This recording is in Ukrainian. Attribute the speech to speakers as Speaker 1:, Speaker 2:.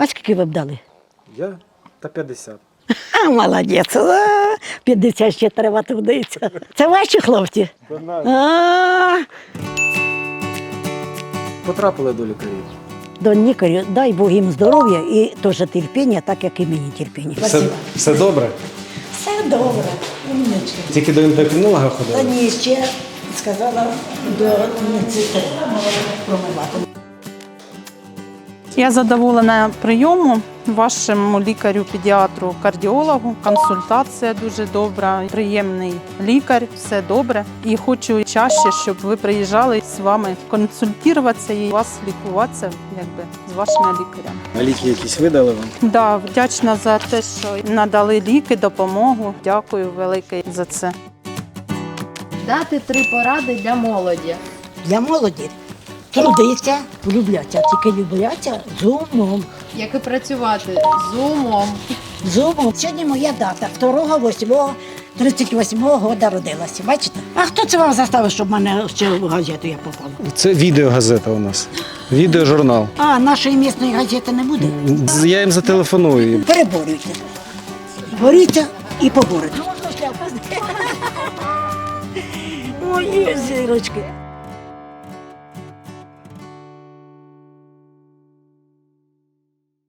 Speaker 1: А скільки ви б дали?
Speaker 2: Я та 50.
Speaker 1: А, молодець. А, 50 ще треба трудитися. Це ваші хлопці? А,
Speaker 2: Потрапили до лікарів.
Speaker 1: До лікарю, дай Бог їм здоров'я і теж терпіння, так як і мені терпіння.
Speaker 3: Все, все добре?
Speaker 1: Все добре, умничка.
Speaker 3: Тільки до ендокринолога
Speaker 1: Та
Speaker 3: ходили?
Speaker 1: ні, ще сказала до медсестри промивати.
Speaker 4: Я задоволена прийому вашому лікарю-педіатру, кардіологу. Консультація дуже добра, приємний лікар, все добре. І хочу чаще, щоб ви приїжджали з вами консультуватися і вас лікуватися, якби з вашими лікарями.
Speaker 2: А ліки якісь видали вам?
Speaker 4: Да, вдячна за те, що надали ліки, допомогу. Дякую велике за це.
Speaker 5: Дати три поради для молоді.
Speaker 1: Для молоді трудиться, влюбляться, тільки любляться з умом.
Speaker 5: Як і працювати з умом.
Speaker 1: З умом. Сьогодні моя дата 2 8 38 года родилася. Бачите? А хто це вам заставив, щоб мене ще в газету я попала?
Speaker 3: Це відеогазета у нас. Відеожурнал.
Speaker 1: А, нашої місної газети не буде?
Speaker 3: Я їм зателефоную.
Speaker 1: Переборюйте. Боріться і поборете. Мої зірочки.